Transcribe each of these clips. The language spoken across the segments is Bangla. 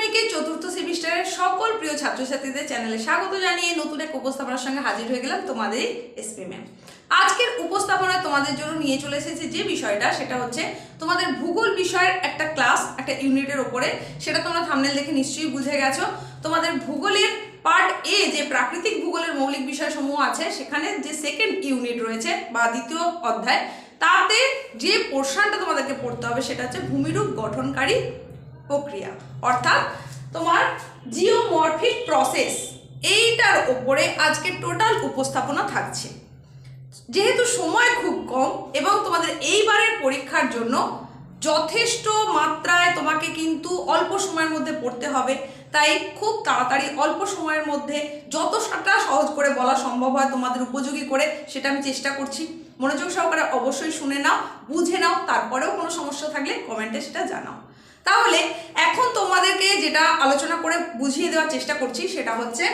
মাধ্যমিকের চতুর্থ সেমিস্টারের সকল প্রিয় ছাত্রছাত্রীদের চ্যানেলে স্বাগত জানিয়ে নতুন এক উপস্থাপনার সঙ্গে হাজির হয়ে গেলাম তোমাদের এসপি ম্যাম আজকের উপস্থাপনায় তোমাদের জন্য নিয়ে চলে এসেছে যে বিষয়টা, সেটা হচ্ছে তোমাদের ভূগোল বিষয়ের একটা ক্লাস, একটা ইউনিটের ওপরে। সেটা তোমরা থামনেল দেখে নিশ্চয়ই বুঝে গেছো। তোমাদের ভূগোলের পার্ট এ যে প্রাকৃতিক ভূগোলের মৌলিক বিষয়সমূহ আছে, সেখানে যে সেকেন্ড ইউনিট রয়েছে, বা দ্বিতীয় অধ্যায়, তাতে যে পোর্শনটা তোমাদেরকে পড়তে হবে, সেটা হচ্ছে ভূমিরূপ গঠনকারী প্রক্রিয়া। অর্থাৎ তোমার জিওমরফিক প্রসেস, এইটার ওপরে আজকে টোটাল উপস্থাপনা থাকছে। যেহেতু সময় খুব কম এবং তোমাদের এইবারের পরীক্ষার জন্য যথেষ্ট মাত্রায় তোমাকে কিন্তু অল্প সময়ের মধ্যে পড়তে হবে, তাই খুব তাড়াতাড়ি অল্প সময়ের মধ্যে যত যতটা সহজ করে বলা সম্ভব হয় তোমাদের উপযোগী করে, সেটা আমি চেষ্টা করছি। মনোযোগ সহকারে অবশ্যই শুনে নাও, বুঝে নাও, তারপরেও কোনো সমস্যা থাকলে কমেন্টে সেটা জানাও। তাহলে এখন তোমাদেরকে যেটা আলোচনা করে বুঝিয়ে দেওয়ার চেষ্টা করছি, সেটা হচ্ছে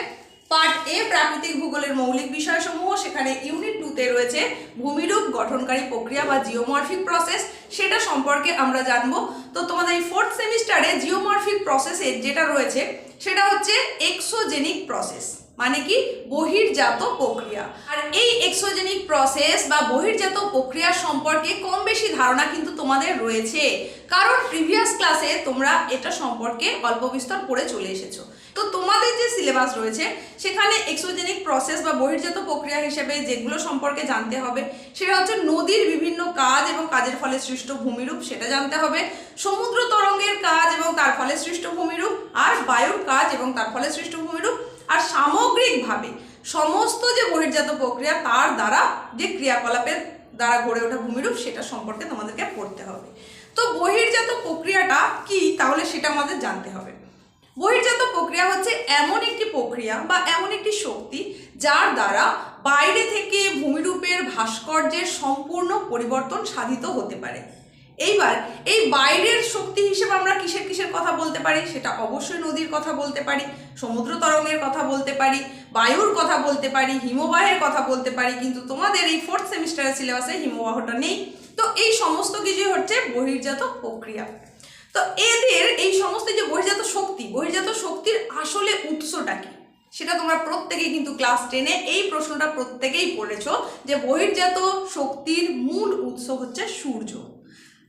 পার্ট এ প্রাকৃতিক ভূগোলের মৌলিক বিষয়সমূহ। সেখানে ইউনিট টুতে রয়েছে ভূমিরূপ, গঠনকারী প্রক্রিয়া বা জিওমরফিক প্রসেস সেটা সম্পর্কে আমরা জানব। তো তোমাদের এই ফোর্থ সেমিস্টারে জিওমরফিক প্রসেসের যেটা রয়েছে, সেটা হচ্ছে এক্সোজেনিক প্রসেস মানে কি? বহির্জাত প্রক্রিয়া। আর এই এক্সোজেনিক প্রসেস বা বহির্জাত প্রক্রিয়া সম্পর্কে কম বেশি ধারণা কিন্তু তোমাদের রয়েছে। কারণ প্রিভিয়াস ক্লাসে তোমরা এটা সম্পর্কে অল্প বিস্তর পড়ে চলে এসেছ। তো তোমাদের যে সিলেবাস রয়েছে, সেখানে এক্সোজেনিক প্রসেস বা বহির্জাত প্রক্রিয়া হিসেবে যেগুলো সম্পর্কে জানতে হবে, সেটা হচ্ছে নদীর বিভিন্ন কাজ এবং কাজের ফলে সৃষ্ট ভূমিরূপ, সেটা জানতে হবে, সমুদ্র তরঙ্গের কাজ এবং তার ফলে সৃষ্ট ভূমিরূপ, আর বায়ুর কাজ এবং তার ফলে সৃষ্ট ভূমিরূপ, আর সামগ্রিকভাবে সমস্ত যে বহির্জাত প্রক্রিয়া, তার দ্বারা যে ক্রিয়াকলাপের দ্বারা গড়ে ওঠা ভূমিরূপ, সেটা সম্পর্কে তোমাদেরকে পড়তে হবে। তো বহির্জাত প্রক্রিয়াটা কি? তাহলে সেটা আমাদের জানতে হবে। বহির্জাত প্রক্রিয়া হচ্ছে এমন একটি প্রক্রিয়া বা এমন একটি শক্তি যার দ্বারা বাইরে থেকে ভূমিরূপের ভাস্কর্যের সম্পূর্ণ পরিবর্তন সাধিত হতে পারে। এইবার, এই বাইরের শক্তি হিসেবে আমরা কিসের কিসের কথা বলতে পারি? সেটা অবশ্যই নদীর কথা বলতে পারি, সমুদ্র তরঙ্গের কথা বলতে পারি, বায়ুর কথা বলতে পারি, হিমবাহের কথা বলতে পারি, কিন্তু তোমাদের এই ফোর্থ সেমিস্টারের সিলেবাসে হিমবাহটা নেই। তো এই সমস্ত কিছুই হচ্ছে বহির্জাত প্রক্রিয়া। তো এদের এই সমস্ত যে বহির্জাত শক্তি, বহির্জাত শক্তির আসলে উৎসটা কি? সেটা তোমরা প্রত্যেকেই কিন্তু ক্লাস টেনে এই প্রশ্নটা প্রত্যেকেই পড়েছো যে বহির্জাত শক্তির মূল উৎস হচ্ছে সূর্য।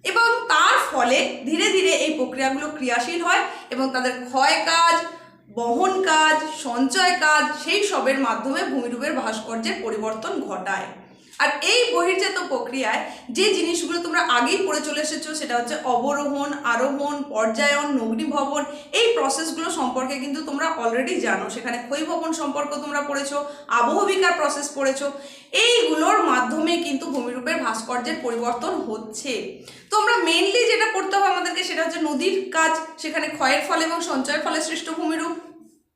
এবং তার ফলে ধীরে ধীরে এই প্রক্রিয়াগুলো ক্রিয়াশীল হয় এবং তাদের ক্ষয় কাজ, বহন কাজ, সঞ্চয় কাজ, সেই সবের মাধ্যমে ভূমিরূপের ভাস্কর্যের পরিবর্তন ঘটায়। আর এই বহির্জাত প্রক্রিয়ায় যে জিনিসগুলো তোমরা আগেই পড়ে চলে এসেছ, সেটা হচ্ছে অবরোহণ, আরোহণ, পর্যায়ন নগ্নিভবন এই প্রসেসগুলো সম্পর্কে কিন্তু তোমরা অলরেডি জানো। সেখানে ক্ষয়ভবন সম্পর্ক তোমরা পড়েছো, আবহবিকার প্রসেস পড়েছো। এইগুলোর মাধ্যমে কিন্তু ভূমিরূপের ভাস্কর্যের পরিবর্তন হচ্ছে। তোমরা মেনলি যেটা করতে হবে আমাদেরকে সেটা হচ্ছে নদীর কাজ, সেখানে ক্ষয়ের ফলে এবং সঞ্চয়ের ফলে সৃষ্ট ভূমিরূপ।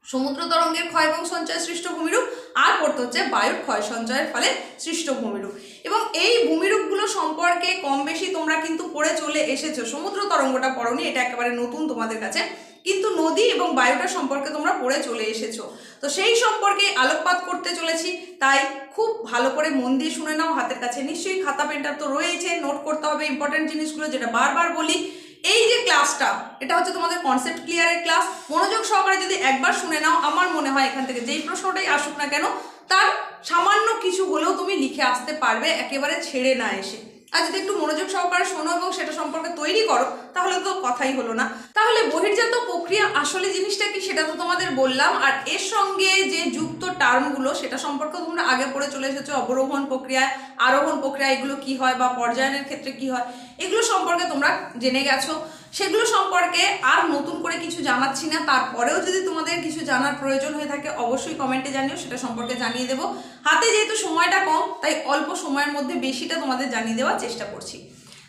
সমুদ্র তরঙ্গের ক্ষয় এবং সঞ্চয় সৃষ্ট ভূমিরূপ আর পড়তে হচ্ছে বায়ুর ক্ষয় সঞ্চয়ের ফলে সৃষ্ট ভূমিরূপ এবং এই ভূমিরূপগুলো সম্পর্কে কম বেশি তোমরা কিন্তু পড়ে চলে এসেছ। সমুদ্র তরঙ্গটা পড়নি, এটা একেবারে নতুন তোমাদের কাছে। কিন্তু নদী এবং বায়ুটা সম্পর্কে তোমরা পড়ে চলে এসেছ। তো সেই সম্পর্কে আলোকপাত করতে চলেছি, তাই খুব ভালো করে মন দিয়ে শুনে নাও, হাতের কাছে নিশ্চয়ই খাতা, পেনটা তো রয়েছে নোট করতে হবে ইম্পর্টেন্ট জিনিসগুলো, যেটা বারবার বলি। এই যে ক্লাসটা এটা হচ্ছে তোমাদের কনসেপ্ট ক্লিয়ারের ক্লাস মনোযোগ সহকারে যদি একবার শুনে নাও, আমার মনে হয় এখান থেকে যেই প্রশ্নটাই আসুক না কেন, তার সামান্য কিছু হলেও তুমি লিখে আসতে পারবে, একেবারে ছেড়ে না এসে। আর যদি একটু মনোযোগ সহকারে শোনো এবং সেটা সম্পর্কে তৈরি করো, তাহলে তো কথাই হলো না। তাহলে বহির্জাত প্রক্রিয়া আসলে জিনিসটা কি সেটা তো তোমাদের বললাম, আর এর সঙ্গে যে যুক্ত টার্মগুলো সেটা সম্পর্কে তোমরা আগে পড়ে চলে এসেছ, অবরোহণ প্রক্রিয়ায় আরোহণ প্রক্রিয়া, এগুলো কি হয় বা পর্যায়নের ক্ষেত্রে কি হয়, এগুলো সম্পর্কে তোমরা জেনে গেছো। সেগুলো সম্পর্কে আর নতুন করে কিছু জানাচ্ছি না। তারপরেও যদি তোমাদের কিছু জানার প্রয়োজন হয়ে থাকে, অবশ্যই কমেন্টে জানিও, সেটা সম্পর্কে জানিয়ে দেবো। হাতে যেহেতু সময়টা কম, তাই অল্প সময়ের মধ্যে বেশিটা তোমাদের জানিয়ে দেওয়ার চেষ্টা করছি।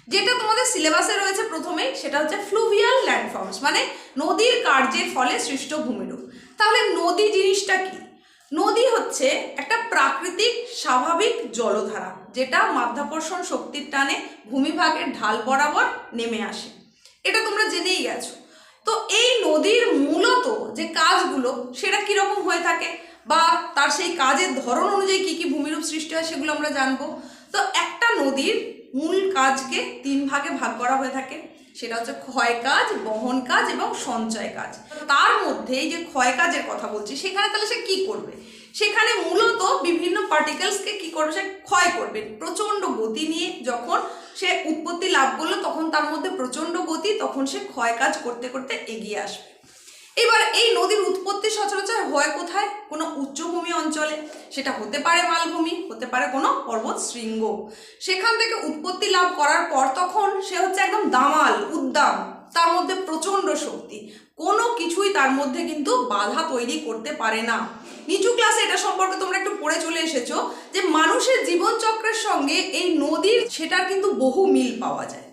যেটা তোমাদের সিলেবাসে রয়েছে প্রথমেই সেটা হচ্ছে ফ্লুভিয়াল ল্যান্ডফর্মস মানে নদীর কার্যের ফলে সৃষ্ট ভূমিরূপ। তাহলে নদী জিনিসটা কি? নদী হচ্ছে একটা প্রাকৃতিক স্বাভাবিক জলধারা, যেটা মাধ্যাকর্ষণ শক্তির টানে ভূমিভাগের ঢাল বরাবর নেমে আসে। এটা তোমরা জেনেই গেছো। তো এই নদীর মূলত যে কাজগুলো, সেটা কীরকম হয়ে থাকে বা তার সেই কাজের ধরন অনুযায়ী কী কী ভূমিরূপ সৃষ্টি হয় সেগুলো আমরা জানব। তো একটা নদীর মূল কাজকে তিন ভাগে ভাগ করা হয়ে থাকে, সেটা হচ্ছে ক্ষয় কাজ, বহন কাজ এবং সঞ্চয় কাজ। তার মধ্যে এই যে ক্ষয় কাজের কথা বলছি, সেখানে তাহলে সে কী করবে? সেখানে মূলত বিভিন্ন পার্টিকেলসকে কি করবে? সে ক্ষয় করবে। প্রচণ্ড গতি নিয়ে যখন সে উৎপত্তি লাভ করল, তখন তার মধ্যে প্রচণ্ড গতি, তখন সে ক্ষয় কাজ করতে করতে এগিয়ে আসবে। এবার এই নদীর উৎপত্তি সচরাচর হয় কোথায়? কোনো উচ্চভূমি অঞ্চলে। সেটা হতে পারে মালভূমি, হতে পারে কোনো পর্বত শৃঙ্গ। সেখান থেকে উৎপত্তি লাভ করার পর তখন সে হচ্ছে একদম দামাল, উদ্দাম। তার মধ্যে প্রচণ্ড শক্তি। কোনো কিছুই তার মধ্যে কিন্তু বাধা তৈরি করতে পারে না। নিচু ক্লাসে এটা সম্পর্কে তোমরা একটু পড়ে চলে এসেছ যে মানুষের জীবনচক্রের সঙ্গে এই নদীর সেটার কিন্তু বহু মিল পাওয়া যায়।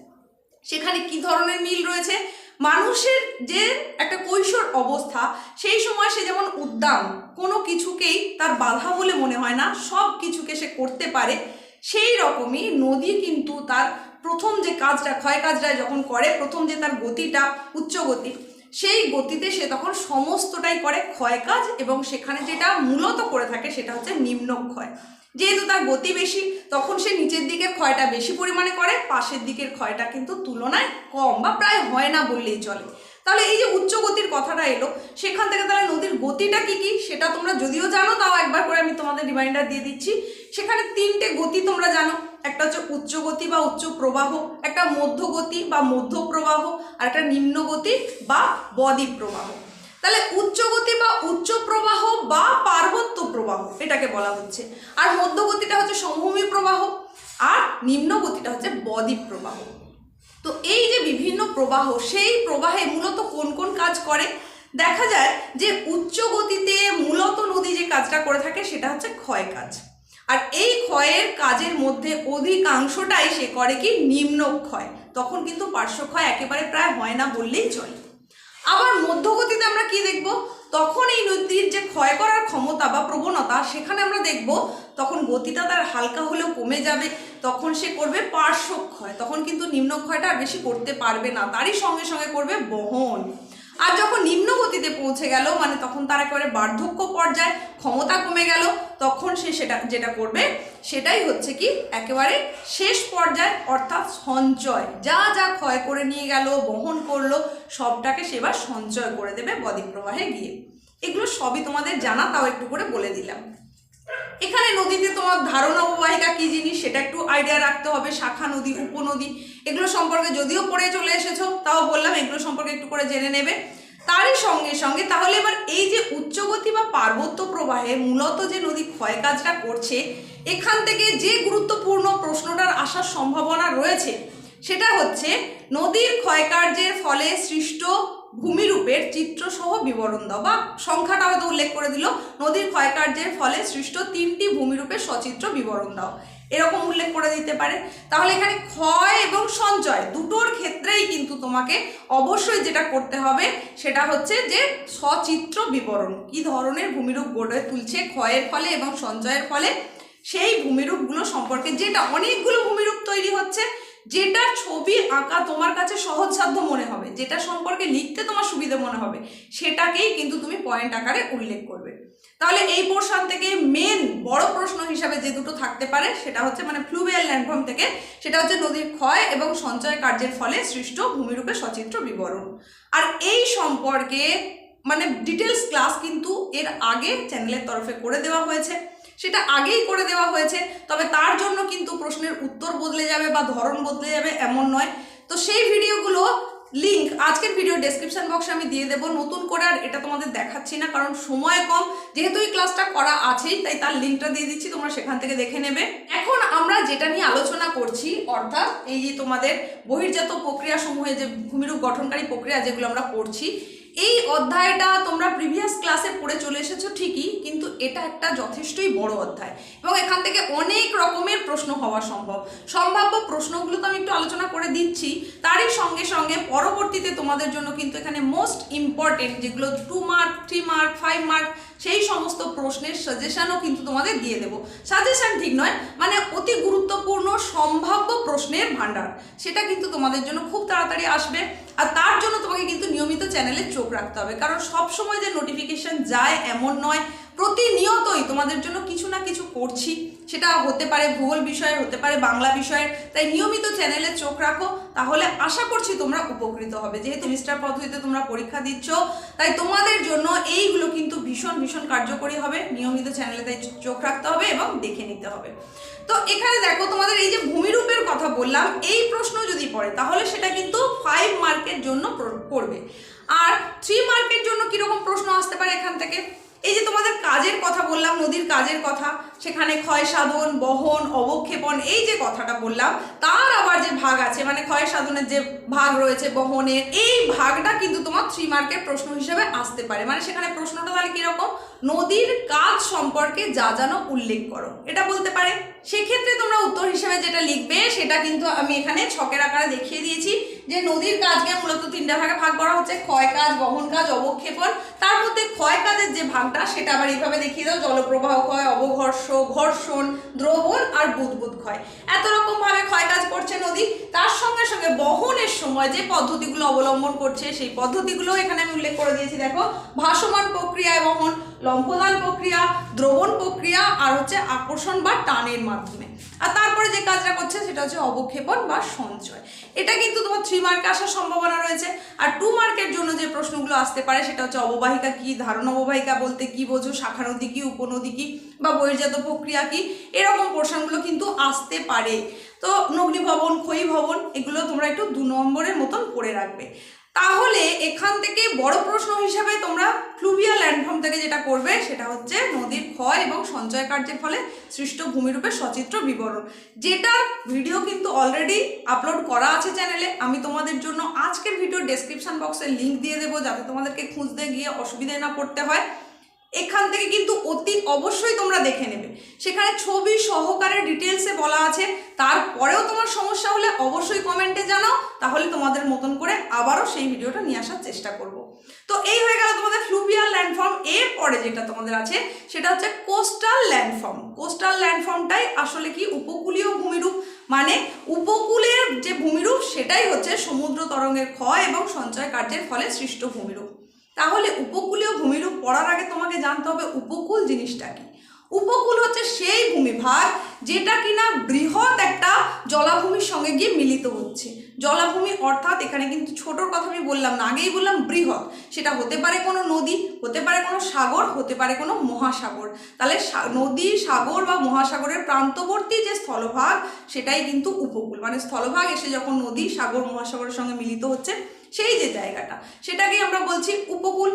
সেখানে কি ধরনের মিল রয়েছে? মানুষের যে একটা কৈশোর অবস্থা, সেই সময় সে যেমন উদ্দাম, কোনো কিছুকেই তার বাধা বলে মনে হয় না, সব কিছুকে সে করতে পারে, সেই রকমই নদী কিন্তু তার প্রথম যে কাজটা, ক্ষয় কাজটা যখন করে, প্রথম যে তার গতিটা, উচ্চ গতি, সেই গতিতে সে তখন সমস্তটাই করে ক্ষয় কাজ এবং সেখানে যেটা মূলত করে থাকে সেটা হচ্ছে নিম্ন ক্ষয়। যেহেতু তার গতি বেশি, তখন সে নিচের দিকের ক্ষয়টা বেশি পরিমাণে করে, পাশের দিকের ক্ষয়টা কিন্তু তুলনায় কম বা প্রায় হয় না বললেই চলে। তাহলে এই যে উচ্চ গতির কথাটা এলো, সেখান থেকে তাহলে নদীর গতিটা কি কি, সেটা তোমরা যদিও জানো, তাও একবার করে আমি তোমাদের রিমাইন্ডার দিয়ে দিচ্ছি। সেখানে তিনটে গতি তোমরা জানো। একটা হচ্ছে উচ্চ গতি বা উচ্চ প্রবাহ, একটা মধ্য গতি বা মধ্য প্রবাহ, আর একটা নিম্ন গতি বা বদ্বীপ প্রবাহ। তাহলে উচ্চ গতি বা উচ্চ প্রবাহ বা পার্বত্য প্রবাহ এটাকে বলা হচ্ছে। আর মধ্য গতিটা হচ্ছে সমভূমি প্রবাহ, আর নিম্ন গতিটা হচ্ছে বদ্বীপ প্রবাহ। তো এই যে বিভিন্ন প্রবাহ, সেই প্রবাহে মূলত কোন কোন কাজ করে? দেখা যায় যে উচ্চ গতিতে মূলত নদী যে কাজটা করে থাকে সেটা হচ্ছে ক্ষয় কাজ। আর এই ক্ষয়ের কাজের মধ্যে অধিকাংশটাই সে করে কি নিম্ন ক্ষয়। তখন কিন্তু পার্শ্বক্ষয় একেবারে প্রায় হয় না বললেই চলে। আবার মধ্যগতিতে আমরা কি দেখব? তখন এই নদীর যে ক্ষয় করার ক্ষমতা বা প্রবণতা সেখানে আমরা দেখব, তখন গতিটা তার হালকা হলেও কমে যাবে, তখন সে করবে পার্শ্বক্ষয় তখন কিন্তু নিম্নক্ষয়টা আর বেশি করতে পারবে না, তারই সঙ্গে সঙ্গে করবে বহন। আর যখন পৌঁছে গেল মানে তখন তার একেবারে বার্ধক্য পর্যায়ে ক্ষমতা কমে গেল, তখন সে সেটা, যেটা করবে, সেটাই হচ্ছে কি, একেবারে শেষ পর্যায়ে অর্থাৎ সঞ্চয়। যা যা ক্ষয় করে নিয়ে গেল, বহন করল, সবটাকে সেবার সঞ্চয় করে দেবে বদ্বীপ প্রবাহে গিয়ে। এগুলো সবই তোমাদের জানা, তাও একটু করে বলে দিলাম। এখানে নদীতে তোমার ধারণা অববাহিকা কি জিনিস, সেটা একটু আইডিয়া রাখতে হবে, শাখা নদী, উপনদী, এগুলো সম্পর্কে যদিও পড়ে চলে এসেছ, তাও বললাম, এগুলো সম্পর্কে একটু করে জেনে নেবে। তারই সঙ্গে সঙ্গে তাহলে এবার এই যে উচ্চগতি বা পার্বত্য প্রবাহে মূলত যে নদী ক্ষয় কাজটা করছে, এখান থেকে যে গুরুত্বপূর্ণ প্রশ্নটার আসার সম্ভাবনা রয়েছে, সেটা হচ্ছে নদীর ক্ষয়কার্যের ফলে সৃষ্ট ভূমিরূপের চিত্রসহ বিবরণ দাও বা সংখ্যাটা হয়তো উল্লেখ করে দিল, নদীর ক্ষয়কার্যের ফলে সৃষ্ট তিনটি ভূমিরূপের সচিত্র বিবরণ দাও। এরকম উল্লেখ করে দিতে পারে। তাহলে এখানে ক্ষয় এবং সঞ্চয় দুটোর ক্ষেত্রেই কিন্তু তোমাকে অবশ্যই যেটা করতে হবে সেটা হচ্ছে যে সচিত্র বিবরণ। কি ধরনের ভূমিরূপ গড়ে তুলছে ক্ষয়ের ফলে এবং সঞ্চয়ের ফলে? সেই ভূমিরূপগুলো সম্পর্কে যেটা অনেকগুলো ভূমিরূপ তৈরি হচ্ছে যেটা ছবি আঁকা তোমার কাছে সহজসাধ্য মনে হবে, যেটা সম্পর্কে লিখতে তোমার সুবিধা মনে হবে, সেটাকেই কিন্তু তুমি পয়েন্ট আকারে উল্লেখ করবে। তাহলে এই পোর্শন থেকে মেন বড় প্রশ্ন হিসাবে যে দুটো থাকতে পারে, সেটা হচ্ছে মানে ফ্লুভিয়াল ল্যান্ডফর্ম থেকে, সেটা হচ্ছে নদীর ক্ষয় এবং সঞ্চয় কার্যের ফলে সৃষ্ট ভূমিরূপে সচিত্র বিবরণ। আর এই সম্পর্কে মানে ডিটেলস ক্লাস কিন্তু এর আগে চ্যানেলের তরফে করে দেওয়া হয়েছে। সেটা আগেই করে দেওয়া হয়েছে, তবে তার জন্য কিন্তু প্রশ্নের উত্তর বদলে যাবে বা ধরন বদলে যাবে এমন নয়। তো সেই ভিডিওগুলো লিঙ্ক আজকের ভিডিও ডেসক্রিপশন বক্সে আমি দিয়ে দেবো। নতুন করে আর এটা তোমাদের দেখাচ্ছি না, কারণ সময় কম। যেহেতু এই ক্লাসটা করা আছেই, তাই তার লিঙ্কটা দিয়ে দিচ্ছি, তোমরা সেখান থেকে দেখে নেবে। এখন আমরা যেটা নিয়ে আলোচনা করছি, অর্থাৎ এই যে তোমাদের বহির্জাত প্রক্রিয়া সমূহে যে ভূমিরূপ গঠনকারী প্রক্রিয়া যেগুলো আমরা পড়ছি এই অধ্যায়টা তোমরা প্রিভিয়াস ক্লাসে পড়ে চলে এসেছ ঠিকই, কিন্তু এটা একটা যথেষ্টই বড় অধ্যায়। এবং এখান থেকে অনেক রকমের প্রশ্ন হওয়া সম্ভব। সম্ভাব্য প্রশ্নগুলো তো আমি একটু আলোচনা করে দিচ্ছি। তারই সঙ্গে সঙ্গে পরবর্তীতে তোমাদের জন্য কিন্তু এখানে মোস্ট ইম্পর্টেন্ট যেগুলো two mark three mark five mark সেই সমস্ত প্রশ্নের সাজেশনও কিন্তু তোমাদের দিয়ে দেবো। সাজেশন ঠিক নয় মানে অতি গুরুত্বপূর্ণ সম্ভাব্য প্রশ্নের ভাণ্ডার। সেটা কিন্তু তোমাদের জন্য খুব তাড়াতাড়ি আসবে। আর তার জন্য তোমাকে কিন্তু নিয়মিত চ্যানেলে চোখ রাখতে হবে। কারণ সব সময় যে নোটিফিকেশন যায় এমন নয়, প্রতিনিয়তই তোমাদের জন্য কিছু না কিছু করছি। সেটা হতে পারে ভূগোল বিষয়ের, হতে পারে বাংলা বিষয়ের। তাই নিয়মিত চ্যানেলে চোখ রাখো, তাহলে আশা করছি তোমরা উপকৃত হবে। যেহেতু মিস্টার পদ্ধতিতে তোমরা পরীক্ষা দিচ্ছ, তাই তোমাদের জন্য এইগুলো কিন্তু ভীষণ ভীষণ কার্যকরী হবে। নিয়মিত চ্যানেলে তাই চোখ রাখতে হবে এবং দেখে নিতে হবে। তো এখানে দেখো, তোমাদের এই যে ভূমিরূপের কথা বললাম, এই প্রশ্ন যদি পড়ে, তাহলে সেটা কিন্তু ফাইভ মার্কের জন্য পড়বে। আর থ্রি মার্কের জন্য কীরকম প্রশ্ন আসতে পারে এখান থেকে? এই যে তোমাদের কাজের কথা বললাম, নদীর কাজের কথা, সেখানে ক্ষয় সাধন, বহন, অবক্ষেপণ, এই যে কথাটা বললাম, তার আবার যে ভাগ আছে মানে ক্ষয় সাধনের যে ভাগ রয়েছে, বহনের, এই ভাগটা কিন্তু তোমার থ্রি মার্কের প্রশ্ন হিসেবে আসতে পারে। মানে সেখানে প্রশ্নটা তাহলে কীরকম? নদীর কাজ সম্পর্কে যা যেন উল্লেখ করো। এটা বলতে পারে। সেক্ষেত্রে তোমরা উত্তর হিসেবে যেটা লিখবে, সেটা কিন্তু আমি এখানে ছকের আকারে দেখিয়ে দিয়েছি। যে নদীর কাজকে মূলত তিনটা ভাগে ভাগ করা হচ্ছে, ক্ষয় কাজ, বহন কাজ, অবক্ষেপণ। তার মধ্যে ক্ষয় কাজের যে ভাগটা, সেটা আবার এইভাবে দেখিয়ে দাও, জলপ্রবাহ ক্ষয়, অবঘর্ষ, ঘর্ষণ, দ্রবণ আর বুদবুদ ক্ষয়। এত রকম ভাবে ক্ষয় কাজ করছে নদী। তার সঙ্গে সঙ্গে বহনের সময় যে পদ্ধতিগুলো অবলম্বন করছে, সেই পদ্ধতিগুলো এখানে আমি উল্লেখ করে দিয়েছি। দেখো, ভাসমান প্রক্রিয়ায় বহন লম্পদান প্রক্রিয়া, দ্রবণ প্রক্রিয়া আর হচ্ছে আকর্ষণ বা টানের মাধ্যমে। আর তারপরে যে কাজটা করছে সেটা হচ্ছে অবক্ষেপণ বা সঞ্চয়। এটা কিন্তু তোমার থ্রি মার্কে আসার সম্ভাবনা রয়েছে। আর টু মার্কের জন্য যে প্রশ্নগুলো আসতে পারে সেটা হচ্ছে অববাহিকা কি, ধারণ অববাহিকা বলতে কি বোঝো শাখা নদী কি উপনদী কি বা বহির্জাত প্রক্রিয়া কি, এরকম পোর্শনগুলো কিন্তু আসতে পারে। তো নগ্নি ভবন ক্ষয়ী ভবন এগুলো তোমরা একটু দু নম্বরের মতন করে রাখবে। তাহলে এখান থেকে বড় প্রশ্ন হিসাবে তোমরা ফ্লুভিয়াল ল্যান্ডফর্ম থেকে যেটা করবে, সেটা হচ্ছে নদীর ক্ষয় এবং সঞ্চয় কার্যের ফলে সৃষ্ট ভূমিরূপের সচিত্র বিবরণ। যেটা ভিডিও কিন্তু অলরেডি আপলোড করা আছে চ্যানেলে আমি তোমাদের জন্য আজকের ভিডিও ডেসক্রিপশন বক্সে লিঙ্ক দিয়ে দেবো, যাতে তোমাদেরকে খুঁজতে গিয়ে অসুবিধায় না পড়তে হয়। এখান থেকে কিন্তু অতি অবশ্যই তোমরা দেখে নেবে। সেখানে ছবি সহকারে ডিটেলসে বলা আছে। তারপরেও তোমার সমস্যা হলে অবশ্যই কমেন্টে জানাও। তাহলে তোমাদের মতন করে আবারও সেই ভিডিওটা নিয়ে আসার চেষ্টা করব। তো এই হয়ে গেল তোমাদের ফ্লুভিয়াল ল্যান্ডফর্ম এর পরে যেটা তোমাদের আছে, সেটা হচ্ছে কোস্টাল ল্যান্ডফর্ম কোস্টাল ল্যান্ডফর্মটাই আসলে কি? উপকূলীয় ভূমিরূপ। মানে উপকূলের যে ভূমিরূপ, সেটাই হচ্ছে সমুদ্র তরঙ্গের ক্ষয় এবং সঞ্চয় কার্যের ফলে সৃষ্ট ভূমিরূপ। তাহলে উপকূলীয় ভূমিরূপ পড়ার আগে তোমাকে জানতে হবে উপকূল জিনিসটা কি। উপকূল হচ্ছে সেই ভূমিভাগ যেটা কিনা বৃহৎ একটা জলাভূমির সঙ্গে গিয়ে মিলিত হচ্ছে। জলাভূমি অর্থাৎ এখানে কিন্তু ছোটোর কথা আমি বললাম না, আগেই বললাম বৃহৎ। সেটা হতে পারে কোনো নদী, হতে পারে কোনো সাগর, হতে পারে কোনো মহাসাগর। তাহলে নদী, সাগর বা মহাসাগরের প্রান্তবর্তী যে স্থলভাগ, সেটাই কিন্তু উপকূল। মানে স্থলভাগ এসে যখন নদী, সাগর, মহাসাগরের সঙ্গে মিলিত হচ্ছে সেই যে জায়গাটা, সেটাকেই আমরা বলছি উপকূল।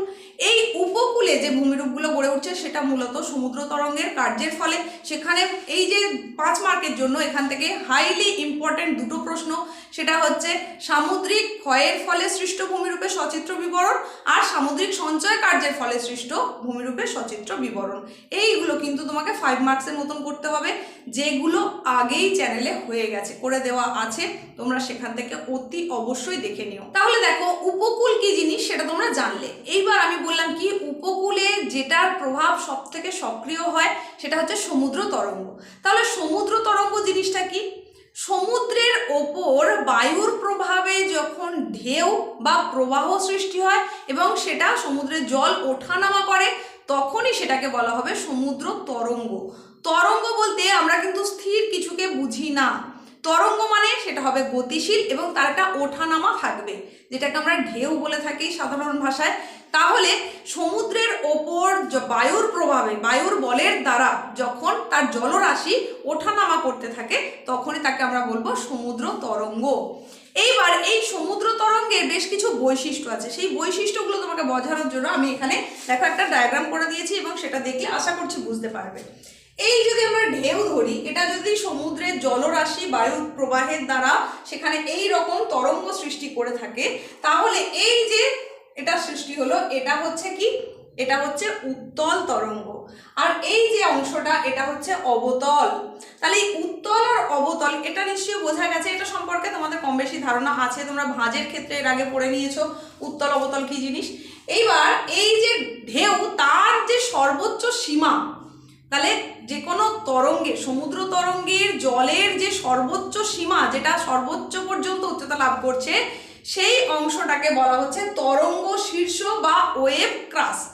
এই উপকূলে যে ভূমিরূপগুলো গড়ে উঠছে, সেটা মূলত সমুদ্র তরঙ্গের কার্যের ফলে। সেখানে এই যে পাঁচ মার্কের জন্য এখান থেকে হাইলি ইম্পর্ট্যান্ট দুটো প্রশ্ন। সেটা হচ্ছে, সামুদ্রিক ক্ষয়ের ফলে সৃষ্ট ভূমিরূপে সচিত্র বিবরণ আর সামুদ্রিক সঞ্চয় কার্যের ফলে সৃষ্ট ভূমিরূপে সচিত্র বিবরণ। এইগুলো কিন্তু তোমাকে ফাইভ মার্কসের মতন করতে হবে, যেগুলো আগেই চ্যানেলে হয়ে গেছে, করে দেওয়া আছে। তোমরা সেখান থেকে অতি অবশ্যই দেখে নিও। তাহলে দেখো, উপকূল কি জিনিস সেটা তোমরা জানলে। এইবার আমি বললাম কি, উপকূলে যেটার প্রভাব সব থেকে সক্রিয় হয় সেটা হচ্ছে সমুদ্র তরঙ্গ। তাহলে সমুদ্র তরঙ্গ জিনিসটা কি? সমুদ্রের ওপর বায়ুর প্রভাবে যখন ঢেউ বা প্রবাহ সৃষ্টি হয় এবং সেটা সমুদ্রের জল ওঠানামা করে, তখনই সেটাকে বলা হবে সমুদ্র তরঙ্গ। তরঙ্গ বলতে আমরা কিন্তু স্থির কিছুকে বুঝি না। তরঙ্গ মানে সেটা হবে গতিশীল এবং তার একটা ওঠানামা থাকবে, যেটাকে আমরা ঢেউ বলে থাকি সাধারণ ভাষায়। তাহলে সমুদ্রের ওপর বায়ুর প্রভাবে, বায়ুর বলের দ্বারা যখন তার জলরাশি ওঠানামা করতে থাকে, তখনই তাকে আমরা বলব সমুদ্র তরঙ্গ। এইবার এই সমুদ্র তরঙ্গের বেশ কিছু বৈশিষ্ট্য আছে। সেই বৈশিষ্ট্যগুলো তোমাকে বোঝানোর জন্য আমি এখানে দেখো একটা ডায়াগ্রাম করে দিয়েছি এবং সেটা দেখলে আশা করছি বুঝতে পারবে। এই যদি আমরা ঢেউ ধরি, এটা যদি সমুদ্রের জলরাশি, বায়ু প্রবাহের দ্বারা সেখানে এই রকম তরঙ্গ সৃষ্টি করে থাকে, তাহলে এই যে এটা সৃষ্টি হলো, এটা হচ্ছে কি? এটা হচ্ছে উত্তল তরঙ্গ। আর এই যে অংশটা, এটা হচ্ছে অবতল। তাহলে এই উত্তল আর অবতল, এটা নিশ্চয়ই বোঝা গেছে, এটা সম্পর্কে তোমাদের কম বেশি ধারণা আছে, তোমরা ভাঁজের ক্ষেত্রে এর আগে পড়ে নিয়েছো, উত্তল, অবতল কি জিনিস? এইবার এই যে ঢেউ, তার যে সর্বোচ্চ সীমা, তাহলে যে কোনো তরঙ্গে, সমুদ্র তরঙ্গের জলের যে সর্বোচ্চ সীমা, যেটা সর্বোচ্চ পর্যন্ত উচ্চতা লাভ করছে, সেই অংশটাকে বলা হচ্ছে তরঙ্গ শীর্ষ বা ওয়েভ ক্রাস্ট।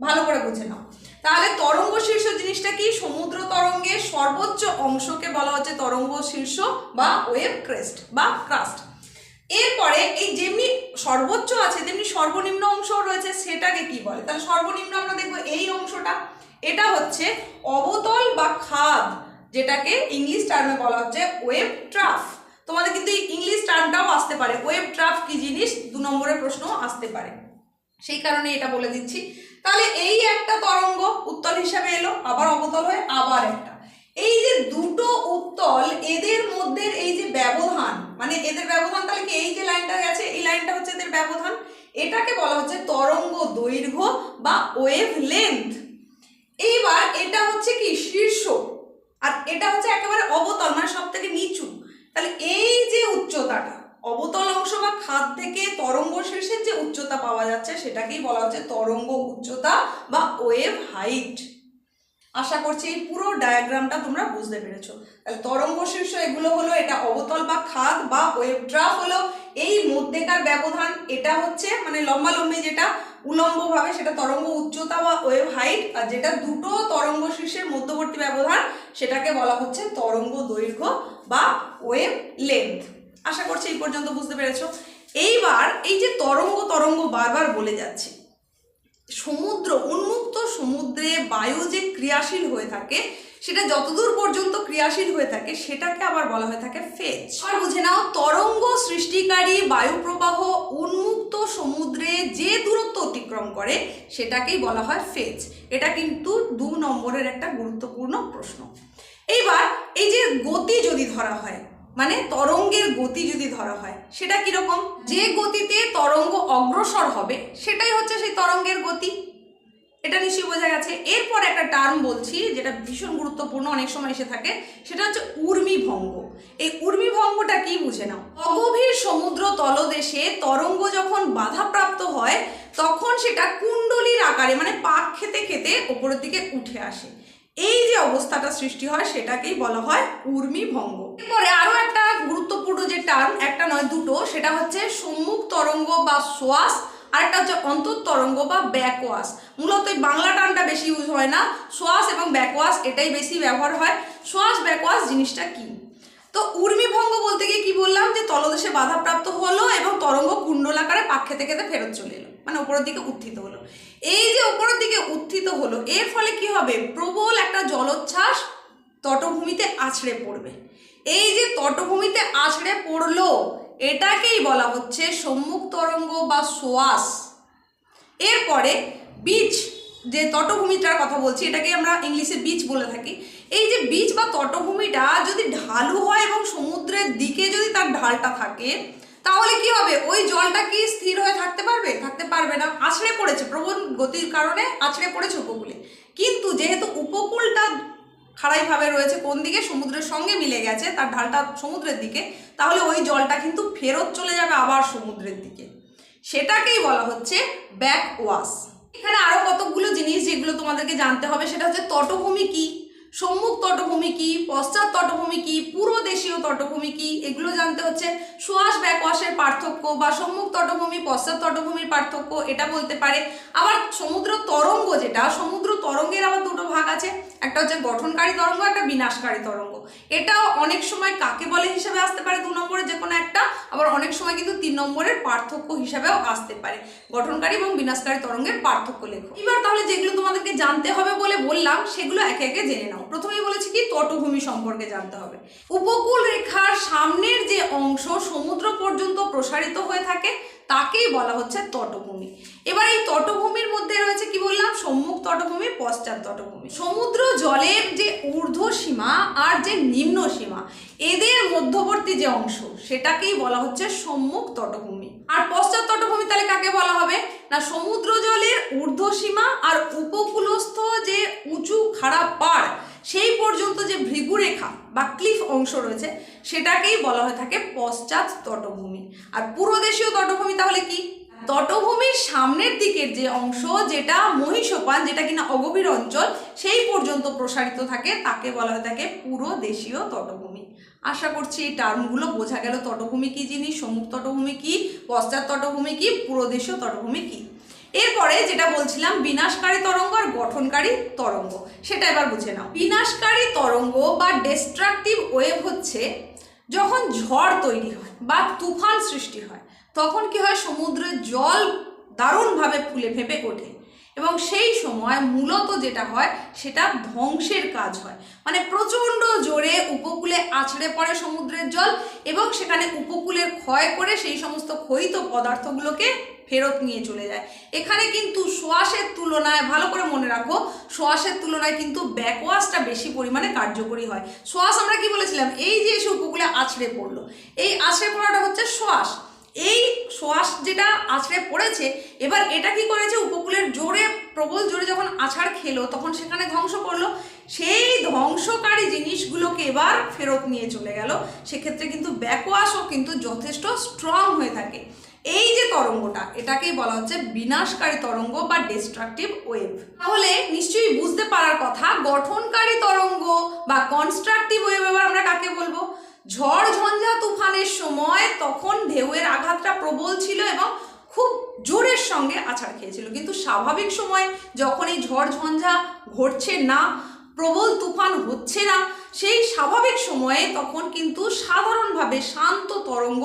ভালো করে বুঝে নাও। তাহলে তরঙ্গ শীর্ষ জিনিসটা কি? সমুদ্র তরঙ্গের সর্বোচ্চ অংশকে বলা হচ্ছে তরঙ্গ শীর্ষ বা ওয়েভ ক্রেস্ট বা ক্রাস্ট। এরপরে এই যেমনি সর্বোচ্চ আছে, তেমনি সর্বনিম্ন অংশও রয়েছে, সেটাকে কি বলে? তাহলে সর্বনিম্ন আমরা দেখব এই অংশটা। এটা হচ্ছে অবতল বা খাদ, যেটাকে ইংলিশ টার্মে বলা হচ্ছে ওয়েব ট্রাফ। তোমাদের কিন্তু ইংলিশ টার্মটাও আসতে পারে। ওয়েব ট্রাফ কি জিনিস? দু নম্বরের প্রশ্ন আসতে পারে। সেই কারণে এটা বলে দিচ্ছি। তাহলে এই একটা তরঙ্গ উত্তল হিসাবে এলো, আবার অবতল হয়ে আবার একটা। এই যে দুটো উত্তল, এদের মধ্যে এই যে ব্যবধান মানে এদের ব্যবধান তাহলে কি এই যে লাইনটা গেছে, এই লাইনটা হচ্ছে এদের ব্যবধান? এটাকে বলা হচ্ছে তরঙ্গ দৈর্ঘ্য বা ওয়েভ লেন্থ এইবার এটা হচ্ছে কি শীর্ষ, আর এটা হচ্ছে একেবারে অবতল মানে সব থেকে নিচু। তাহলে এই যে উচ্চতাটা, অবতল অংশ বা খাদ থেকে তরঙ্গ শীর্ষের যে উচ্চতা পাওয়া যাচ্ছে, সেটাকেই বলা হচ্ছে তরঙ্গ উচ্চতা বা ওয়েভ হাইট। আশা করছি এই পুরো ডায়াগ্রামটা তোমরা বুঝতে পেরেছ। তাহলে তরঙ্গ শীর্ষ এগুলো হলো, এটা অবতল বা খাদ বা ওয়েভ ড্রাফ হলো, এই মধ্যেকার ব্যবধান, এটা হচ্ছে মানে লম্বা লম্বি যেটা উলম্বভাবে সেটা তরঙ্গ উচ্চতা বা ওয়েভ হাইট, আর যেটা দুটো তরঙ্গ শীর্ষের মধ্যবর্তী ব্যবধান, সেটাকে বলা হচ্ছে তরঙ্গ দৈর্ঘ্য বা ওয়েভ লেন্থ আশা করছি এই পর্যন্ত বুঝতে পেরেছ। এইবার এই যে তরঙ্গ তরঙ্গ বারবার বলে যাচ্ছে, সমুদ্র, উন্মুক্ত সমুদ্রে বায়ু যে ক্রিয়াশীল হয়ে থাকে সেটা যতদূর পর্যন্ত ক্রিয়াশীল হয়ে থাকে, সেটাকে আবার বলা হয়ে থাকে ফেজ আর বুঝে নাও, তরঙ্গ সৃষ্টিকারী বায়ুপ্রবাহ উন্মুক্ত সমুদ্রে যে দূরত্ব অতিক্রম করে, সেটাকেই বলা হয় ফেজ এটা কিন্তু দু নম্বরের একটা গুরুত্বপূর্ণ প্রশ্ন। এইবার, এই যে গতি যদি ধরা হয় মানে তরঙ্গের গতি যদি ধরা হয়, সেটা কীরকম? যে গতিতে তরঙ্গ অগ্রসর হবে, সেটাই হচ্ছে সেই তরঙ্গের গতি। এটা নিশ্চয়ই বোঝা গেছে। এরপর একটা টার্ম বলছি, যেটা ভীষণ গুরুত্বপূর্ণ, অনেক সময় এসে থাকে, সেটা হচ্ছে উর্মি ভঙ্গ এই উর্মি ভঙ্গটা কি বুঝে নাও? অগভীর সমুদ্র তলদেশে তরঙ্গ যখন বাধাপ্রাপ্ত হয়, তখন সেটা কুণ্ডলীর আকারে মানে পাক খেতে খেতে ওপরের দিকে উঠে আসে। এই যে অবস্থাটা সৃষ্টি হয়, সেটাকেই বলা হয় উর্মি ভঙ্গ এরপরে আরও একটা গুরুত্বপূর্ণ যে টার্ম একটা নয়, দুটো, সেটা হচ্ছে সম্মুখ তরঙ্গ বা সোয়াস আরেকটা হচ্ছে অন্তর তরঙ্গ বা ব্যাকওয়াস মূলত এই বাংলা টার্মটা বেশি ইউজ হয় না। সোয়াস এবং ব্যাকওয়াস এটাই বেশি ব্যবহার হয়। সোয়াস ব্যাকওয়াস জিনিসটা কি? তো উর্মিভঙ্গ বলতে গিয়ে কি বললাম? যে তলদেশে বাধাপ্রাপ্ত হলো এবং তরঙ্গ কুণ্ডলাকারে পাক খেতে খেতে ফেরত চলে এলো। মানে উপরের দিকে উত্থিত হলো। এই যে উপরের দিকে উত্থিত হলো, এর ফলে কি হবে? প্রবল একটা জলোচ্ছ্বাস তটভূমিতে আছড়ে পড়বে। এই যে তটভূমিতে আছড়ে পড়ল এটাকেই বলা হচ্ছে সম্মুখ তরঙ্গ বা সোয়াস। এরপরে বীজ, যে তটভূমিটার কথা বলছি, এটাকে আমরা ইংলিশে বীজ বলে থাকি। এই যে বীজ বা তটভূমিটা যদি ঢালু হয় এবং সমুদ্রের দিকে যদি তার ঢালটা থাকে, তাহলে কি হবে? ওই জলটা কি স্থির হয়ে থাকতে পারবে? থাকতে পারবে না। আছড়ে পড়েছে। প্রবল গতির কারণে আছড়ে পড়েছে উপকূলে। কিন্তু যেহেতু উপকূলটা খাড়াইভাবে রয়েছে, কোন দিকে? সমুদ্রের সঙ্গে মিলে গেছে, তার ঢালটা সমুদ্রের দিকে। তাহলে ওই জলটা কিন্তু ফেরত চলে যাবে আবার সমুদ্রের দিকে। সেটাকেই বলা হচ্ছে ব্যাক ওয়াশ এখানে আরও কতগুলো জিনিস যেগুলো তোমাদেরকে জানতে হবে, সেটা হচ্ছে তটভূমি কি? সম্মুখ তটভূমি কি, পশ্চাৎ তটভূমি কি পুরো দেশীয় তটভূমি কি, এগুলো জানতে হচ্ছে। সোয়াস, ব্যাকওয়াশের পার্থক্য বা সম্মুখ তটভূমি, পশ্চাৎ তটভূমির পার্থক্য, এটা বলতে পারে। আবার সমুদ্র তরঙ্গ যেটা, সমুদ্র তরঙ্গের আবার দুটো ভাগ আছে। একটা হচ্ছে গঠনকারী তরঙ্গ, একটা বিনাশকারী তরঙ্গ। এটাও অনেক সময় কাকে বলে হিসেবে আসতে পারে, দু নম্বরের যে কোনো একটা, আবার অনেক সময় কিন্তু তিন নম্বরের পার্থক্য হিসাবেও আসতে পারে। গঠনকারী এবং বিনাশকারী তরঙ্গের পার্থক্য লেখো। এবার তাহলে যেগুলো তোমাদেরকে জানতে হবে বলে বললাম, সেগুলো একে একে জেনে নাও। প্রথমেই বলেছি কি, তটভূমি সম্পর্কে জানতে হবে। উপকূল রেখার সামনের যে অংশ সমুদ্র পর্যন্ত প্রসারিত হয়ে থাকে, তাকেই বলা হচ্ছে তটভূমি। এবার এই তটভূমির মধ্যে রয়েছে কি বললাম? সম্মুখ তটভূমি, পশ্চাৎ তটভূমি। সমুদ্র জলের যে ঊর্ধ্ব সীমা আর যে নিম্ন সীমা এদের মধ্যবর্তী যে অংশ, সেটাকেই বলা হচ্ছে সম্মুখ তটভূমি। আর পশ্চাৎ তটভূমি তাহলে কাকে বলা হবে? না, সমুদ্র জলের ঊর্ধ্ব সীমা আর উপকূলস্থ যে উঁচু, খাড়া পাড় সেই পর্যন্ত যে ভৃগুরেখা বা ক্লিফ অংশ রয়েছে, সেটাকেই বলা হয়ে থাকে পশ্চাৎ তটভূমি। আর পুরোদেশীয় তটভূমি তাহলে কি? তটভূমির সামনের দিকের যে অংশ যেটা মহিষোপান, যেটা কিনা অগভীর অঞ্চল, সেই পর্যন্ত প্রসারিত থাকে, তাকে বলা হয়ে থাকে পুরো দেশীয় তটভূমি। আশা করছি এই টার্মগুলো বোঝা গেল। তটভূমি কী জিনিস? সম্মুখ তটভূমি কি? পশ্চাৎ তটভূমি কি? পুরোদেশীয় তটভূমি কি? এরপরে যেটা বলছিলাম, বিনাশকারী তরঙ্গ আর গঠনকারী তরঙ্গ। সেটা এবার বুঝে নাও। বিনাশকারী তরঙ্গ বা ডিস্ট্রাকটিভ ওয়েভ হচ্ছে যখন ঝড় তৈরি হয় বা তুফান সৃষ্টি হয়। তখন কি হয়? সমুদ্রের জল দারুণভাবে ফুলে ফেঁপে ওঠে। এবং সেই সময় মূলত যেটা হয়, সেটা ধ্বংসের কাজ হয়। মানে প্রচণ্ড জোরে উপকূলে আছড়ে পড়ে সমুদ্রের জল এবং সেখানে উপকূলের ক্ষয় করে সেই সমস্ত ক্ষয়িত পদার্থগুলোকে ফেরত নিয়ে চলে যায়। এখানে কিন্তু শ্বাসের তুলনায়, ভালো করে মনে রাখো শ্বাসের তুলনায় কিন্তু ব্যাকওয়াশটা বেশি পরিমাণে কার্যকরী হয়। শ্বাস আমরা কি বলেছিলাম? এই যে এসে উপকূলে আছড়ে পড়ল, এই আছড়ে পড়াটা হচ্ছে শ্বাস এই শ্বাস যেটা আছড়ে পড়েছে, এবার এটা কি করেছে? উপকূলের জোরে, প্রবল জোরে যখন আছাড় খেলো, তখন সেখানে ধ্বংস করল। সেই ধ্বংসকারী জিনিসগুলোকে এবার ফেরত নিয়ে চলে গেল। সেক্ষেত্রে কিন্তু ব্যাকওয়াশও কিন্তু যথেষ্ট স্ট্রং হয়ে থাকে। এই যে তরঙ্গটা, এটাকেই বলা হচ্ছে বিনাশকারী তরঙ্গ বা ডিস্ট্রাকটিভ ওয়েভ তাহলে নিশ্চয়ই বুঝতে পারার কথা, গঠনকারী তরঙ্গ বা কনস্ট্রাকটিভ ওয়েভ এবার আমরা কাকে বলব? ঝড়, ঝঞ্ঝা, তুফানের সময় তখন ঢেউয়ের আঘাতটা প্রবল ছিল এবং খুব জোরের সঙ্গে আছাড় খেয়েছিল। কিন্তু স্বাভাবিক সময় যখন এই ঝড়, ঝঞ্ঝা ঘটছে না, প্রবল তুফান হচ্ছে না সেই স্বাভাবিক সময়ে তখন কিন্তু সাধারণভাবে শান্ত তরঙ্গ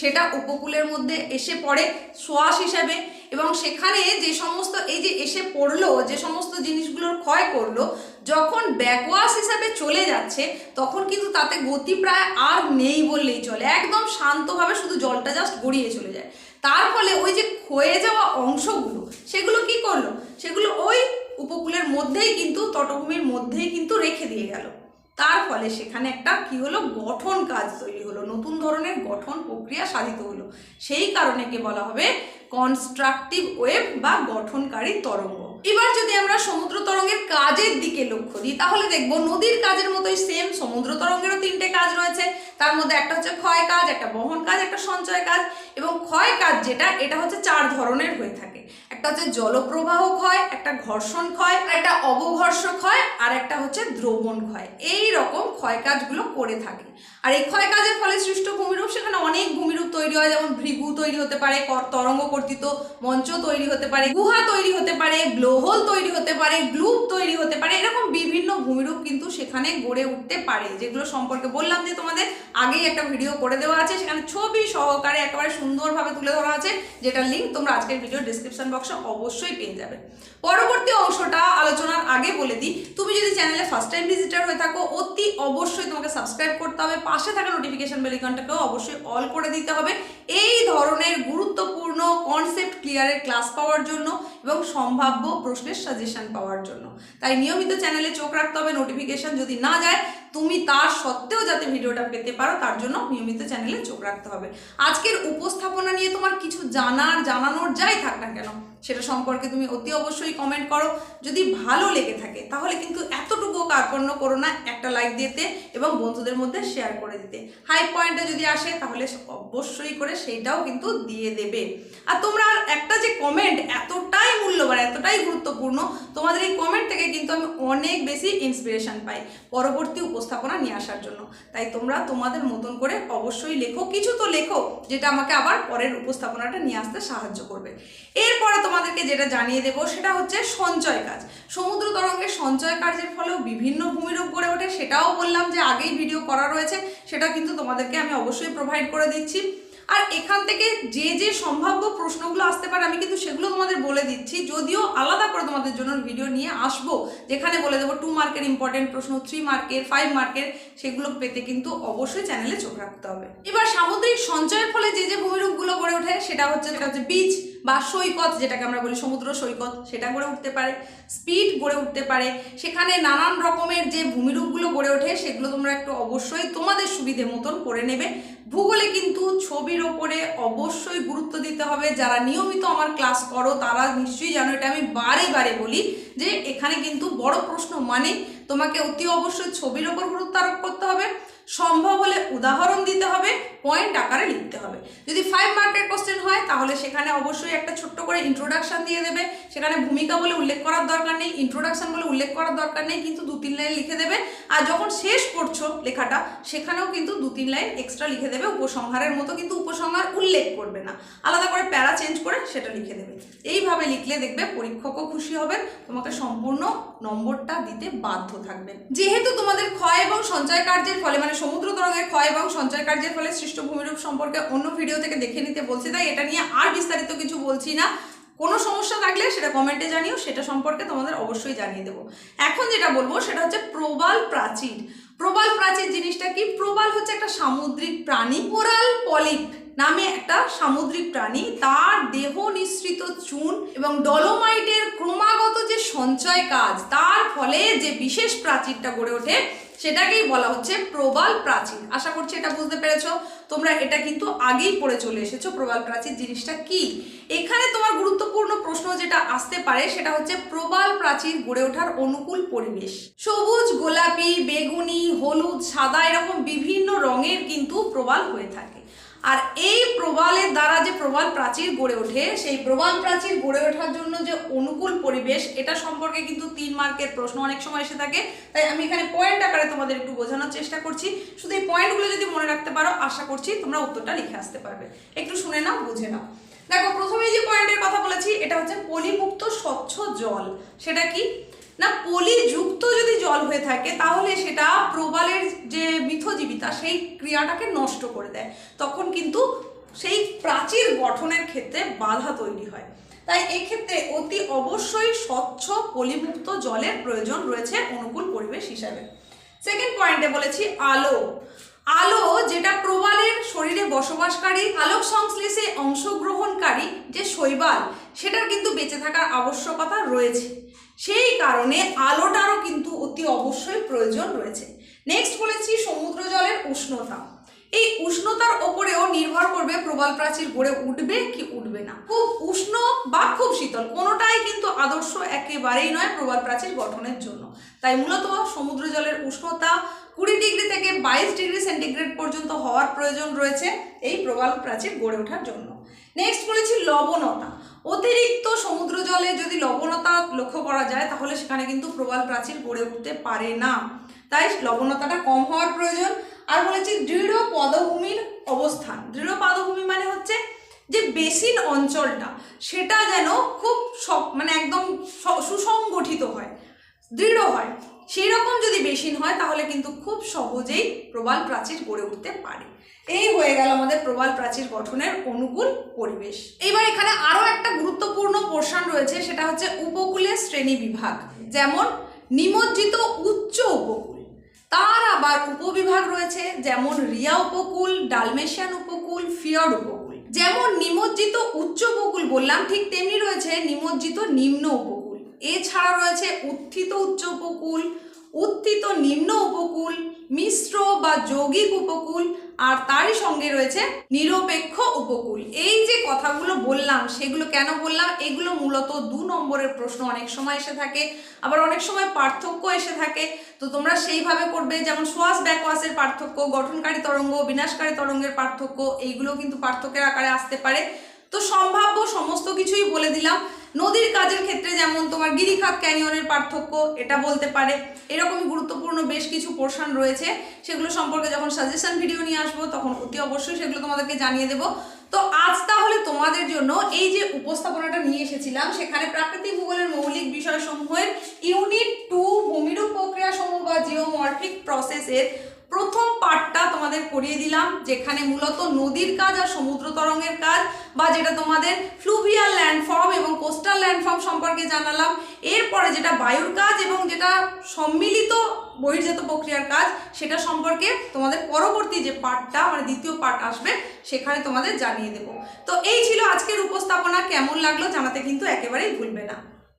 সেটা উপকূলের মধ্যে এসে পড়ে শ্বাস হিসাবে এবং সেখানে যে সমস্ত, এই যে এসে পড়ল, যে সমস্ত জিনিসগুলোর ক্ষয় করল, যখন ব্যাকওয়াশ হিসাবে চলে যাচ্ছে, তখন কিন্তু তাতে গতি প্রায় আর নেই বললেই চলে। একদম শান্তভাবে শুধু জলটা জাস্ট গড়িয়ে চলে যায়। তার ফলে ওই যে ক্ষয়ে যাওয়া অংশগুলো, সেগুলো কি করল? সেগুলো ওই উপকূলের মধ্যেই কিন্তু, তটভূমির মধ্যেই কিন্তু রেখে দিয়ে গেল। তার ফলে সেখানে একটা কি হলো? গঠন কাজ তৈরি হলো। নতুন ধরনের গঠন প্রক্রিয়া সাধিত হলো। সেই কারণে কে বলা হবে কনস্ট্রাকটিভ ওয়েভ বা গঠনকারী তরঙ্গ। এবার যদি আমরা সমুদ্র তরঙ্গের কাজের দিকে লক্ষ্য দিই, তাহলে দেখব নদীর কাজের মতোই সেম সমুদ্র তরঙ্গেরও তিনটে কাজ রয়েছে। তার মধ্যে একটা হচ্ছে ক্ষয় কাজ, একটা বহন কাজ, একটা সঞ্চয় কাজ এবং ক্ষয় কাজ যেটা, এটা হচ্ছে চার ধরনের হয়ে থাকে। একটা হচ্ছে জলপ্রবাহ ক্ষয়, একটা ঘর্ষণ ক্ষয় একটা অবঘর্ষ ক্ষয়, আর একটা হচ্ছে দ্রবণ ক্ষয়। এই রকম ক্ষয় কাজগুলো করে থাকে। আর এই ক্ষয় কাজের ফলে সৃষ্ট ভূমিরূপ, সেখানে অনেক ভূমিরূপ তৈরি হয়, যেমন ভৃগু তৈরি হতে পারে তরঙ্গ কর্তৃত মঞ্চ তৈরি হতে পারে, গুহা তৈরি হতে পারে ব্লোহোল তৈরি হতে পারে, গ্লুপ তৈরি হতে পারে, এরকম বিভিন্ন ভূমিরূপ কিন্তু সেখানে গড়ে উঠতে পারে, যেগুলো সম্পর্কে বললাম যে তোমাদের আগেই একটা ভিডিও করে দেওয়া আছে। সেখানে ছবি সহকারে একেবারে সুন্দরভাবে তুলে ধরা আছে, যেটার লিঙ্ক তোমরা আজকের ভিডিও ডিসক্রিপশন বক্সে অবশ্যই পেয়ে যাবে। পরবর্তী অংশটা আলোচনার আগে বলে দিই, তুমি যদি চ্যানেলে ফার্স্ট টাইম ভিজিটার হয়ে থাকো, অতি অবশ্যই তোমাকে সাবস্ক্রাইব করতে হবে। পাশে থাকা নোটিফিকেশন বেল আইকনটাকেও অবশ্যই অল করে দিতে হবে। এই ধরনের গুরুত্বপূর্ণ কনসেপ্ট ক্লিয়ারের ক্লাস পাওয়ার জন্য এবং সম্ভাব্য প্রশ্নের সাজেশন পাওয়ার জন্য। তাই নিয়মিত চ্যানেলে চোখ রাখতে হবে নোটিফিকেশন যদি না যায়, তুমি তার সত্ত্বেও যাতে ভিডিওটা পেতে পারো, তার জন্য নিয়মিত চ্যানেলে চোখ রাখতে হবে। আজকের উপস্থাপনা নিয়ে তোমার কিছু জানার, জানানোর যাই থাক না কেন সেটা সম্পর্কে তুমি অতি অবশ্যই কমেন্ট করো। যদি ভালো লেগে থাকে, তাহলে কিন্তু এতটুকু কার্পণ্য করো না একটা লাইক দিতে এবং বন্ধুদের মধ্যে শেয়ার করে দিতে। হাই পয়েন্টটা যদি আসে, তাহলে অবশ্যই করে সেইটাও কিন্তু দিয়ে দেবে। আর তোমরা আর একটা যে কমেন্ট এতটাই মূল্যবান, এতটাই গুরুত্বপূর্ণ, তোমাদের এই কমেন্ট থেকে কিন্তু আমি অনেক বেশি ইন্সপিরেশন পাই পরবর্তী উপস্থাপনা নিয়ে আসার জন্য। তাই তোমরা তোমাদের মতন করে অবশ্যই লেখো, কিছু তো লেখো যেটা আমাকে আবার পরের উপস্থাপনাটা নিয়ে আসতে সাহায্য করবে। এরপরে তোমাদেরকে যেটা জানিয়ে দেবো সেটা হচ্ছে সঞ্চয় কাজ। সমুদ্র তরঙ্গের সঞ্চয় কার্যের ফলেও বিভিন্ন ভূমিরূপ গড়ে ওঠে, সেটাও বললাম যে আগেই ভিডিও করা রয়েছে, সেটা কিন্তু তোমাদেরকে আমি অবশ্যই প্রোভাইড করে দিচ্ছি। আর এখান থেকে যে যে সম্ভাব্য প্রশ্নগুলো আসতে পারে, আমি কিন্তু সেগুলো তোমাদের বলে দিচ্ছি। যদিও আলাদা করে তোমাদের জন্য ভিডিও নিয়ে আসব, যেখানে বলে দেবো টু মার্কের ইম্পর্টেন্ট প্রশ্ন থ্রি মার্কের ফাইভ মার্কের সেগুলো পেতে কিন্তু অবশ্যই চ্যানেলে চোখ রাখতে হবে। এবার সামুদ্রিক সঞ্চয়ের ফলে যে যে ভূমিরূপগুলো গড়ে ওঠে, সেটা হচ্ছে যেটা হচ্ছে বিচ বা সৈকত, যেটাকে আমরা বলি সমুদ্র সৈকত, সেটা গড়ে উঠতে পারে। স্পিড গড়ে উঠতে পারে। সেখানে নানান রকমের যে ভূমিরূপগুলো গড়ে ওঠে, সেগুলো তোমরা একটু অবশ্যই তোমাদের সুবিধে মতন করে নেবে। ভূগোলে কিন্তু ছবির ওপরে অবশ্যই গুরুত্ব দিতে হবে। যারা নিয়মিত আমার ক্লাস করো, তারা নিশ্চয়ই জানো, এটা আমি বারে বারে বলি যে এখানে কিন্তু বড় প্রশ্ন মানে তোমাকে অতি অবশ্যই ছবির ওপর গুরুত্ব আরোপ করতে হবে, সম্ভব হলে উদাহরণ দিতে হবে পয়েন্ট আকারে লিখতে হবে। যদি ফাইভ মার্কের কোশ্চেন হয়, তাহলে সেখানে অবশ্যই একটা ছোট্ট করে ইন্ট্রোডাকশন দিয়ে দেবে। সেখানে ভূমিকা বলে উল্লেখ করার দরকার নেই ইন্ট্রোডাকশন বলে উল্লেখ করার দরকার নেই, কিন্তু দু তিন লাইন লিখে দেবে। আর যখন শেষ করছ লেখাটা, সেখানেও কিন্তু দু তিন লাইন এক্সট্রা লিখে দেবে, উপসংহারের মতো কিন্তু উপসংহার উল্লেখ করবে না। আলাদা করে প্যারা চেঞ্জ করে সেটা লিখে দেবে। এইভাবে লিখলে দেখবে পরীক্ষকও খুশি হবে তোমাকে সম্পূর্ণ নম্বরটা দিতে বাধ্য থাকবে যেহেতু তোমাদের ক্ষয় এবং সঞ্চয় কার্যের ফলে মানে সমুদ্র তরঙ্গের ক্ষয় এবং সঞ্চয় কার্যের ফলে সৃষ্ট ভূমিরূপ সম্পর্কে অন্য ভিডিও থেকে দেখে নিতে বলছি, তাই এটা নিয়ে আর বিস্তারিত কিছু বলছি না। কোনো সমস্যা থাকলে সেটা কমেন্টে জানিও, সেটা সম্পর্কে তোমাদের অবশ্যই জানিয়ে দেবো। এখন যেটা বলব, সেটা হচ্ছে প্রবাল প্রাচীর। প্রবাল প্রাচীর জিনিসটা কি? প্রবাল হচ্ছে একটা সামুদ্রিক প্রাণী, কোরাল পলিপ নামে একটা সামুদ্রিক প্রাণী। তার দেহ নিঃসৃত চুন এবং ডলোমাইটের ক্রমাগত যে সঞ্চয় কাজ, তার ফলে যে বিশেষ প্রাচীরটা গড়ে ওঠে সেটাকেই বলা হচ্ছে প্রবাল প্রাচীর। আশা করছি এটা বুঝতে পেরেছ। তোমরা এটা কিন্তু আগেই পড়ে চলে এসেছ, প্রবাল প্রাচীর জিনিসটা কি? এখানে তোমার গুরুত্বপূর্ণ প্রশ্ন যেটা আসতে পারে সেটা হচ্ছে প্রবাল প্রাচীর গড়ে ওঠার অনুকূল পরিবেশ। সবুজ, গোলাপি, বেগুনি, হলুদ, সাদা, এরকম বিভিন্ন রঙের কিন্তু প্রবাল হয়ে থাকে। আর এই প্রবালের দ্বারা যে প্রবাল প্রাচীর গড়ে ওঠে, সেই প্রবাল প্রাচীর গড়ে ওঠার জন্য যে অনুকূল পরিবেশ, এটা সম্পর্কে কিন্তু তিন মার্কের প্রশ্ন অনেক সময় এসে থাকে। তাই আমি এখানে পয়েন্ট আকারে তোমাদের একটু বোঝানোর চেষ্টা করছি। শুধু এই পয়েন্টগুলো যদি মনে রাখতে পারো, আশা করছি তোমরা উত্তরটা লিখে আসতে পারবে। একটু শুনে নাও, বুঝে নাও। দেখো, প্রথমেই যে পয়েন্টের কথা বলেছি, এটা হচ্ছে পলিমুক্ত স্বচ্ছ জল। সেটা কি? না, পলিযুক্ত যদি জল হয়ে থাকে, তাহলে সেটা প্রবালের যে মিথজীবিতা, সেই ক্রিয়াটাকে নষ্ট করে দেয়। তখন কিন্তু সেই প্রাচীর গঠনের ক্ষেত্রে বাধা তৈরি হয়। তাই এক্ষেত্রে অতি অবশ্যই স্বচ্ছ পলিমুক্ত জলের প্রয়োজন রয়েছে অনুকূল পরিবেশ হিসাবে। সেকেন্ড পয়েন্টে বলেছি আলো। আলো যেটা প্রবালের শরীরে বসবাসকারী, আলোক সংশ্লেষে অংশগ্রহণকারী যে শৈবাল, সেটার কিন্তু বেঁচে থাকার আবশ্যকতা রয়েছে। সেই কারণে আলোটারও কিন্তু অতি অবশ্যই প্রয়োজন রয়েছে। নেক্সট বলেছি সমুদ্র জলের উষ্ণতা। এই উষ্ণতার ওপরেও নির্ভর করবে প্রবাল প্রাচীর গড়ে উঠবে কি উঠবে না। খুব উষ্ণ বা খুব শীতল, কোনোটাই কিন্তু আদর্শ একেবারেই নয় প্রবাল প্রাচীর গঠনের জন্য। তাই মূলত সমুদ্র জলের উষ্ণতা কুড়ি ডিগ্রি থেকে বাইশ ডিগ্রি সেন্টিগ্রেড পর্যন্ত হওয়ার প্রয়োজন রয়েছে এই প্রবাল প্রাচীর গড়ে ওঠার জন্য। নেক্সট বলেছি লবণতা। অতিরিক্ত সমুদ্র জলে যদি লবণতা লক্ষ্য করা যায়, তাহলে সেখানে কিন্তু প্রবাল প্রাচীর গড়ে উঠতে পারে না। তাই লবণতাটা কম হওয়ার প্রয়োজন। আর বলেছি দৃঢ় পদভূমির অবস্থান। দৃঢ় পদভূমি মানে হচ্ছে যে বেসিন অঞ্চলটা, সেটা যেন খুব মানে একদম সুসংগঠিত হয়, দৃঢ় হয়। সেই রকম যদি বেসিন হয়, তাহলে কিন্তু খুব সহজেই প্রবাল প্রাচীর গড়ে উঠতে পারে। এই হয়ে গেল আমাদের প্রবাল প্রাচীর গঠনের অনুকূল পরিবেশ। এবার এখানে আরও একটা গুরুত্বপূর্ণ পোর্শন রয়েছে, সেটা হচ্ছে উপকূলের শ্রেণি বিভাগ, যেমন নিমজ্জিত উচ্চ উপকূল। তার আবার উপবিভাগ রয়েছে, যেমন রিয়া উপকূল, ডালমেশিয়ান উপকূল, ফিয়র উপকূল। যেমন নিমজ্জিত উচ্চ উপকূল বললাম, ঠিক তেমনি রয়েছে নিমজ্জিত নিম্ন উপকূল। এছাড়া রয়েছে উত্থিত উচ্চ উপকূল, উত্থিত নিম্ন উপকূল, মিশ্র বা যৌগিক উপকূল, আর তারই সঙ্গে রয়েছে নিরপেক্ষ উপকূল। এই যে কথাগুলো বললাম, সেগুলো কেন বললাম? এগুলো মূলত দু নম্বরের প্রশ্ন। অনেক সময় এসে থাকে, আবার অনেক সময় পার্থক্য এসে থাকে। তো তোমরা সেইভাবে করবে, যেমন সোয়াস ব্যাকওয়াসের পার্থক্য, গঠনকারী তরঙ্গ, বিনাশকারী তরঙ্গের পার্থক্য, এইগুলো কিন্তু পার্থক্যের আকারে আসতে পারে। তো সম্ভাব্য সমস্ত কিছুই বলে দিলাম। নদীর কাজের ক্ষেত্রে যেমন তোমার গিরিখাত ক্যানিয়নের পার্থক্য, এটা বলতে পারে। এরকম গুরুত্বপূর্ণ বেশ কিছু পোর্শন রয়েছে। সেগুলো সম্পর্কে যখন সাজেশন ভিডিও নিয়ে আসব, তখন অতি অবশ্যই সেগুলো তোমাদেরকে জানিয়ে দেবো। তো আজ তাহলে তোমাদের জন্য এই যে উপস্থাপনাটা নিয়ে এসেছিলাম, সেখানে প্রাকৃতিক ভূগোলের মৌলিক বিষয়সমূহের ইউনিট টু ভূমিরূপ প্রক্রিয়া সমূহ বা জিওমরফিক প্রসেসের প্রথম পার্টটা তোমাদের করিয়ে দিলাম, যেখানে মূলত নদীর কাজ আর সমুদ্র তরঙ্গের কাজ বা যেটা তোমাদের ফ্লুভিয়াল ল্যান্ডফর্ম এবং কোস্টাল ল্যান্ডফর্ম সম্পর্কে জানালাম। এরপরে যেটা বায়ুর কাজ এবং যেটা সম্মিলিত বহির্জাত প্রক্রিয়ার কাজ, সেটা সম্পর্কে তোমাদের পরবর্তী যে পার্টটা মানে দ্বিতীয় পার্ট আসবে, সেখানে তোমাদের জানিয়ে দেব। তো এই ছিল আজকের উপস্থাপনা, কেমন লাগল জানাতে কিন্তু একেবারেই ভুলবে না।